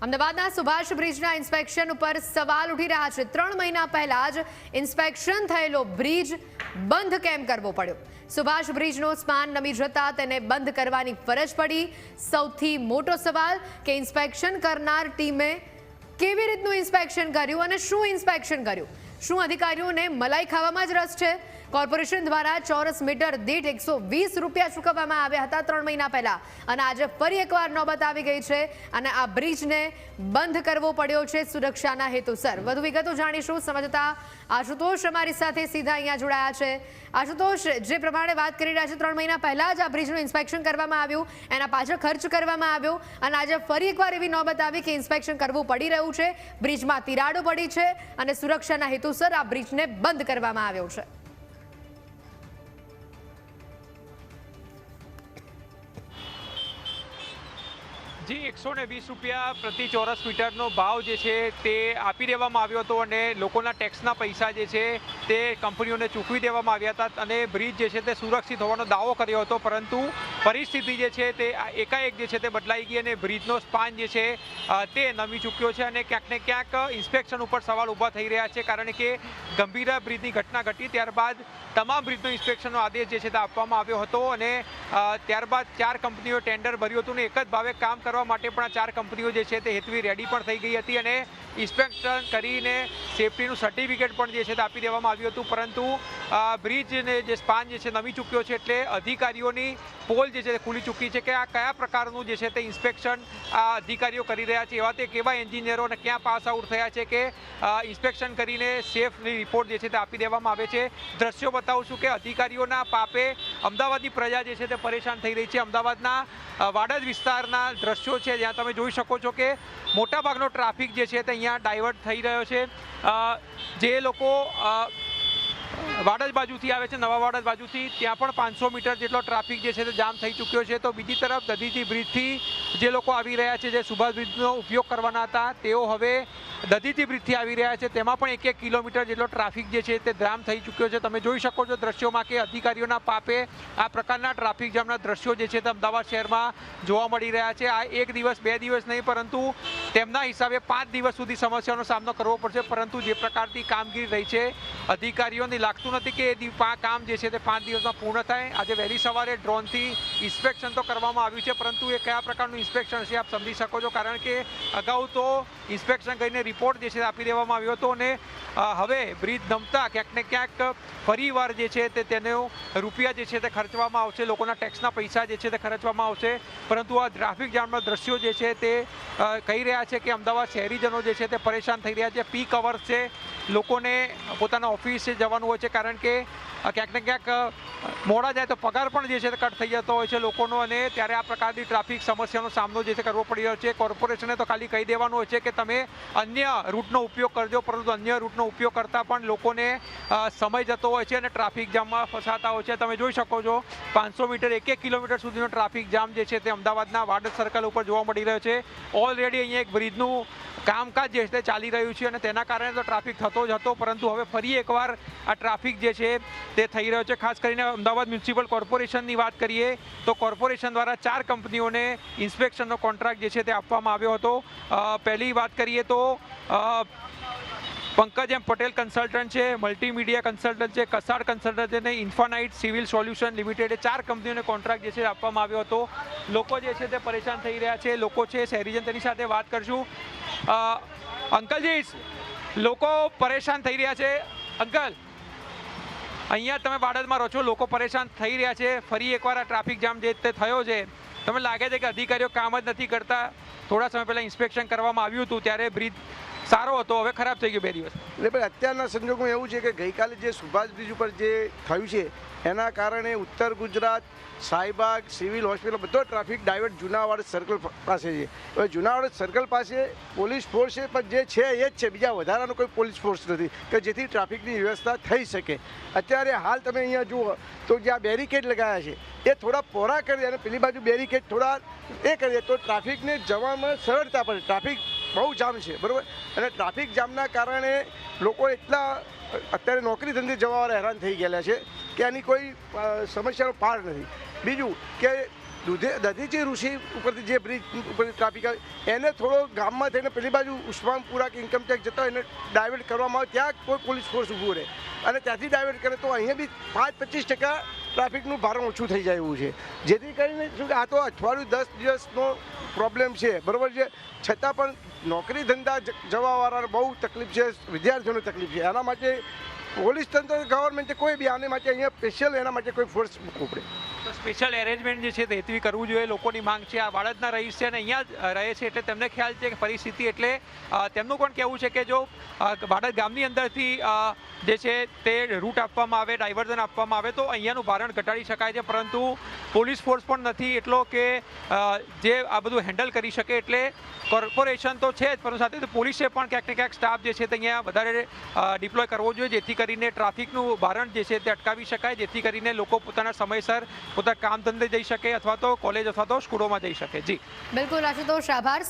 અમદાવાદના સુભાષ બ્રિજના ઇન્સ્પેક્શન ઉપર સવાલ ઉઠી રહ્યા છે. ત્રણ મહિના પહેલા જ ઇન્સ્પેક્શન થયેલો બ્રિજ બંધ કેમ કરવો પડ્યો? સુભાષ બ્રિજનો સ્પાન નમી જતા તેને બંધ કરવાની ફરજ પડી. સૌથી મોટો સવાલ કે ઇન્સ્પેક્શન કરનાર ટીમે કેવી રીતનું ઇન્સ્પેક્શન કર્યું અને શું ઇન્સ્પેક્શન કર્યું? શું અધિકારીઓને મલાઈ ખાવામાં જ રસ છે? કોર્પોરેશન દ્વારા ચોરસ મીટર દીઠ એકસો વીસ રૂપિયા ચૂકવવામાં આવ્યા હતા ત્રણ મહિના પહેલા. અને આજે ફરી એકવાર નોબત આવી ગઈ છે અને આ બ્રિજને બંધ કરવો પડ્યો છે સુરક્ષાના હેતુસર. વધુ વિગતો જાણીશું. સમજતા આશુતોષ અમારી સાથે સીધા અહીંયા જોડાયા છે. આશુતોષ, જે પ્રમાણે વાત કરી રહ્યા છે, ત્રણ મહિના પહેલા જ આ બ્રિજનું ઇન્સ્પેક્શન કરવામાં આવ્યું, એના પાછળ ખર્ચ કરવામાં આવ્યો અને આજે ફરી એકવાર એવી નોબત આવી કે ઇન્સ્પેક્શન કરવું પડી રહ્યું છે. બ્રિજમાં તિરાડો પડી છે અને સુરક્ષાના હેતુસર આ બ્રિજને બંધ કરવામાં આવ્યો છે. જી, એકસો ને વીસ રૂપિયા પ્રતિ ચોરસ મીટરનો ભાવ જે છે તે આપી દેવામાં આવ્યો હતો અને લોકોના ટેક્સના પૈસા જે છે તે કંપનીઓને ચૂકવી દેવામાં આવ્યા હતા અને બ્રિજ જે છે તે સુરક્ષિત હોવાનો દાવો કર્યો હતો, પરંતુ પરિસ્થિતિ જે છે તે એકાએક જે છે તે બદલાઈ ગઈ અને બ્રિજનો સ્પાન જે છે તે નમી ચૂક્યો છે અને ક્યાંક ને ક્યાંક ઇન્સ્પેક્શન ઉપર સવાલ ઊભા થઈ રહ્યા છે, કારણ કે ગંભીરા બ્રિજની ઘટના ઘટી, ત્યારબાદ તમામ બ્રિજનો ઇન્સ્પેક્શનનો આદેશ જે છે તે આપવામાં આવ્યો હતો અને ત્યારબાદ ચાર કંપનીઓ ટેન્ડર ભર્યું હતું અને એક જ ભાવે કામ કરવા માટે પણ આ ચાર કંપનીઓ જે છે તે હેતવી રેડી પણ થઈ ગઈ હતી અને ઇન્સ્પેક્શન કરીને સેફટીનું સર્ટિફિકેટ પણ જે છે તે આપી દેવામાં આવ્યું હતું, પરંતુ બ્રિજને જે સ્પાન જે છે નમી ચૂક્યો છે એટલે અધિકારીઓની પોલ જે છે ખુલી ચૂકી છે કે આ કયા પ્રકારનું જે છે તે ઇન્સ્પેક્શન આ અધિકારીઓ કરી રહ્યા છે, એવા તે કેવા એન્જિનિયરો અને ક્યાં પાસ આઉટ થયા છે કે ઇન્સ્પેક્શન કરીને સેફની રિપોર્ટ જે છે તે આપી દેવામાં આવે છે. દ્રશ્યો બતાવું છું કે અધિકારીઓના પાપે અમદાવાદની પ્રજા જે છે તે પરેશાન થઈ રહી છે. અમદાવાદના વાડજ વિસ્તારના દ્રશ્યો છે, જ્યાં તમે જોઈ શકો છો કે મોટાભાગનો ટ્રાફિક જે છે તે અહીંયા ડાયવર્ટ થઈ રહ્યો છે. જે લોકો વાડજ બાજુથી આવે છે, નવા વાડજ બાજુથી. ત્યાં પણ પાંચસો મીટર જેટલો ટ્રાફિક જે છે તે જામ થઈ ચૂક્યો છે. તો બીજી તરફ દધીજી બ્રિજથી જે લોકો આવી રહ્યા છે, જે સુભાષ બ્રિજનો ઉપયોગ કરવાના હતા, તેઓ હવે દધીચી બ્રિજથી આવી રહ્યા છે. તેમાં પણ એક એક કિલોમીટર જેટલો ટ્રાફિક જે છે તે જામ થઈ ચૂક્યો છે. તમે જોઈ શકો છો દ્રશ્યોમાં કે અધિકારીઓના પાપે આ પ્રકારના ટ્રાફિક જામના દ્રશ્યો જે છે તે અમદાવાદ શહેરમાં જોવા મળી રહ્યા છે. આ એક દિવસ, બે દિવસ નહીં, પરંતુ તેમના હિસાબે પાંચ દિવસ સુધી સમસ્યાનો સામનો કરવો પડશે. પરંતુ જે પ્રકારની કામગીરી રહી છે, અધિકારીઓને લાગતું નથી કે એ કામ જે છે તે પાંચ દિવસમાં પૂર્ણ થાય. આજે વહેલી સવારે ડ્રોનથી ઇન્સ્પેક્શન તો કરવામાં આવ્યું છે, પરંતુ એ કયા પ્રકારનું ઇન્સ્પેક્શન છે આપ સમજી શકો છો, કારણ કે અગાઉ તો ઇન્સ્પેક્શન કરીને રિપોર્ટ જે છે આપી દેવામાં આવ્યો હતો અને હવે બ્રિજ નમતા ક્યાંક ને ક્યાંક ફરીવાર જે છે તે તેનો રૂપિયા જે છે તે ખર્ચવામાં આવશે, લોકોના ટેક્સના પૈસા જે છે તે ખર્ચવામાં આવશે, પરંતુ આ ટ્રાફિક જામના દ્રશ્યો જે છે તે કહી રહ્યા છે કે અમદાવાદ શહેરીજનો જે છે તે પરેશાન થઈ રહ્યા છે, પીક અવર્સ છે, લોકોને પોતાના ઓફિસે જવાનું હોય છે, કારણ કે ક્યાંક ને ક્યાંક મોડા જાય તો પગાર પણ જે છે કટ થઈ જતો હોય છે લોકોનો અને ત્યારે આ પ્રકારની ટ્રાફિક સમસ્યાનો સામનો જે છે કરવો પડી રહ્યો છે. કોર્પોરેશને તો ખાલી કહી દેવાનું હોય છે કે તમે અન્ય રૂટનો ઉપયોગ કરજો, પરંતુ અન્ય રૂટનો ઉપયોગ કરતાં પણ લોકોને સમય જતો હોય છે અને ટ્રાફિક જામમાં ફસાતા હોય છે. તમે જોઈ શકો છો, પાંચસો મીટર, એક એક કિલોમીટર સુધીનો ટ્રાફિક જામ જે છે તે અમદાવાદના વાડજ સર્કલ ઉપર જોવા મળી રહ્યો છે. ઓલરેડી અહીંયા એક બ્રિજનું કામકાજ જે છે ચાલી રહ્યું છે અને તેના કારણે તો ટ્રાફિક થતો જ હતો, પરંતુ હવે ફરી એકવાર આ ટ્રાફિક જે છે તે થઈ રહ્યો છે, ખાસ કરીને અમદાવાદ મ્યુનિસિપલ કોર્પોરેશનની વાત કરીએ, તો કોર્પોરેશન દ્વારા ચાર કંપનીઓને ઇન્સ્પેક્શનનો કોન્ટ્રાક્ટ જે છે તે આપવામાં આવ્યો હતો. પહેલી વાત કરીએ તો પંકજ એમ પટેલ કન્સલ્ટન્ટ છે, મલ્ટીમીડિયા કન્સલ્ટન્ટ છે, કસાડ કન્સલ્ટન્ટ છે અને ઇન્ફાનાઇટ સિવિલ સોલ્યુશન લિમિટેડ ચાર કંપનીઓને કોન્ટ્રાક્ટ જે છે આપવામાં આવ્યો હતો. લોકો જે છે તે પરેશાન થઈ રહ્યા છે, લોકો છે શહેરીજન તેની સાથે વાત કરશું. અંકલજી, લોકો પરેશાન થઈ રહ્યા છે. અંકલ અહીંયા તમે બાળદમાં રહો છો, લોકો પરેશાન થઈ રહ્યા છે. ફરી એકવાર આ ટ્રાફિક જામ જે તે થયો છે, તમને લાગે છે કે અધિકારીઓ કામ જ નથી કરતા? થોડા સમય પહેલાં ઇન્સ્પેક્શન કરવામાં આવ્યું હતું, ત્યારે બ્રિજ સારો હતો, હવે ખરાબ થઈ ગયો બે દિવસ. એટલે ભાઈ અત્યારના સંજોગોમાં એવું છે કે ગઈકાલે જે સુભાષ બ્રિજ ઉપર જે થયું છે, એના કારણે ઉત્તર ગુજરાત સાઈબાગ સિવિલ હોસ્પિટલ, બધો ટ્રાફિક ડાયવર્ટ જુનાવાડ સર્કલ પાસે છે. હવે જુનાવાડ સર્કલ પાસે પોલીસ ફોર્સ છે, પણ જે છે એ જ છે. બીજા વધારાનો કોઈ પોલીસ ફોર્સ નથી કે જેથી ટ્રાફિકની વ્યવસ્થા થઈ શકે. અત્યારે હાલ તમે અહીંયા જુઓ તો જ્યાં બેરિકેડ લગાવ્યા છે, એ થોડા પોરા કરી અને પેલી બાજુ બેરિકેડ થોડા એ કરીએ તો ટ્રાફિકને જવામાં સરળતા પડે. ટ્રાફિક બહુ જામ છે, બરાબર? અને ટ્રાફિક જામના કારણે લોકો એટલા, અત્યારે નોકરી ધંધે જવાવાળા હેરાન થઈ ગયેલા છે કે આની કોઈ સમસ્યાનો પાર નથી. બીજું કે દૂધે દધીચી ઋષિ ઉપરથી જે બ્રિજ ઉપરથી ટ્રાફિક આવે, એને થોડો ગામમાં થઈને પેલી બાજુ ઉસ્માનપુરા કે ઇન્કમટેક્સ જતો એને ડાયવર્ટ કરવામાં આવે, ત્યાં કોઈ પોલીસ ફોર્સ ઊભું રહે. અને ત્યાંથી ડાયવર્ટ કરે તો અહીંયા બી પાંચ પચીસ ટકા ટ્રાફિકનું ભારણ ઓછું થઈ જાય એવું છે. જેથી કરીને શું કે આ તો અઠવાડિયું દસ દિવસનો પ્રોબ્લેમ છે. બરાબર છે? છતાં પણ નોકરી ધંધા જવાવાળાને બહુ તકલીફ છે, વિદ્યાર્થીઓને તકલીફ છે. એના માટે પોલીસ તંત્ર ગવર્મેન્ટે કોઈ બી આને માટે અહીંયા સ્પેશિયલ એના માટે કોઈ ફોર્સ મૂકવું પડે. સ્પેશિયલ એરેન્જમેન્ટ જે છે તે હેતુથી કરવું જોઈએ લોકોની માંગ છે. આ બાળદના રહીશ છે અને અહીંયા રહે છે એટલે તેમને ખ્યાલ છે કે પરિસ્થિતિ એટલે તેમનું પણ કહેવું છે કે જો અ, ગામની અંદરથી જે છે તે રૂટ આપવામાં આવે ડાયવર્ઝન આપવામાં આવે તો અહીંયાનું ભારણ ઘટાડી શકાય છે. પરંતુ પોલીસ ફોર્સ પણ નથી એટલો કે જે આ બધું હેન્ડલ કરી શકે એટલે કોર્પોરેશન તો છે જ પરંતુ સાથે પોલીસે પણ ક્યાંક ને ક્યાંક સ્ટાફ જે છે તે અહીંયા વધારે ડિપ્લોય કરવો જોઈએ જેથી કરીને ટ્રાફિકનું ભારણ જે છે તે અટકાવી શકાય જેથી કરીને લોકો પોતાના સમયસર પોતાના કામ ધંધે જઈ શકે અથવા તો કોલેજ અથવા તો સ્કૂલોમાં જઈ શકે. જી. બિલકુલ, આશુતોષ, આભાર.